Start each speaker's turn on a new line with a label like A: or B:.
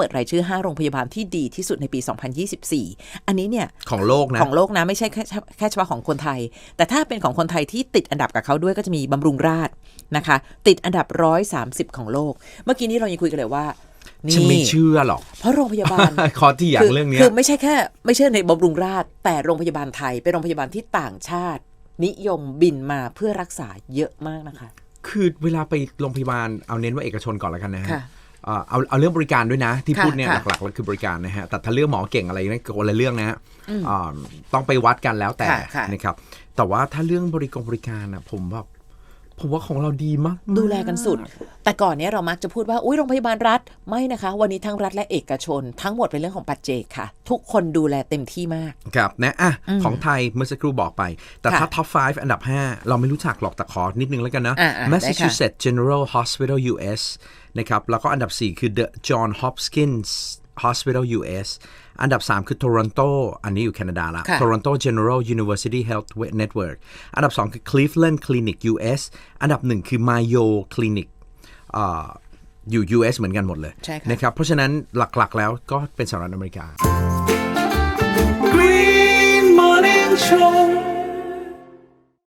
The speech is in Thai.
A: เปิดรายชื่อ 5 โรงพยาบาลที่ดีที่สุดในปี 2024 อันนี้เนี่ย
B: ของโลกนะ
A: ของโลกนะไม่ใช่แค่แค่เฉพาะของคนไทย แต่ถ้าเป็นของคนไทยที่ติดอันดับกับเขาด้วยก็จะมีบำรุงราษฎร์นะคะ ติดอันดับ 130 ของโลก เมื่อกี้นี้เรายังคุยกันเลยว่า
B: ฉันไม่
A: นี่
B: เชื่อหรอก
A: เพราะโรงพยาบาล
B: ขอที่อย่าง
A: คื
B: เรื่องเนี้ย
A: คือไม่ใช่แค่ ไม่ใช่ในบำรุงราษฎร์แต่โรงพยาบาลไทยเป็นโรงพยาบาลที่ต่างชาติ นิยมบินมาเพื่อรักษาเยอะมากนะคะ
B: คือเวลาไปโรงพยาบาลเอาเน้นว่าเอกชนก่อนแล้วกันนะฮะ
A: ค่ะ
B: เอ่อเอาเอาเรื่องบริการด้วยนะ ที่
A: ค่ะ
B: พูดเนี่ย
A: ค่ะ
B: หลักๆแล้วคือบริการนะฮะแต่ถ้าเรื่องหมอเก่งอะไรนั่นก็คนละเรื่องนะฮะอ่าต้องไปวัดกันแล้วแต่
A: ค่ะค่ะ
B: นะครับแต่ว่าถ้าเรื่องบริการบริการอะผมแบบ ผมว่าของเราดีมาก
A: ดูแลกันสุด แต่ก่อนเนี้ยเรามักจะพูดว่า อุ้ยโรงพยาบาลรัฐ ไม่นะคะ วันนี้ทั้งรัฐและเอกชน ทั้งหมดเป็นเรื่องของปัจเจกค่ะ ทุกคนดูแลเต็มที่มาก
B: ครับนะอะของไทยเมื่อสักครู่บอกไป แต่ถ้า
A: ค่ะ
B: ท็อป 5 อันดับ 5 เราไม่รู้จักหรอกแต่ขอนิดนึงแล้วกันนะ
A: อ่าๆได้ค่ะ
B: Massachusetts General Hospital US นะครับ แล้วก็อันดับ 4 คือ The John Hopkins Hospital US อันดับ 3 คือ Toronto อันนี้อยู่แคนาดาละ
A: ค่ะ
B: Toronto General University Health Network อันดับ 2 คือ Cleveland Clinic US อันดับ 1 คือ Mayo Clinic อ่าอยู่ US เหมือนกันหมดเลย
A: ใช่ค่ะ
B: นะครับ เพราะฉะนั้นหลักๆแล้วก็เป็นสหรัฐอเมริกา
C: Green Morning Show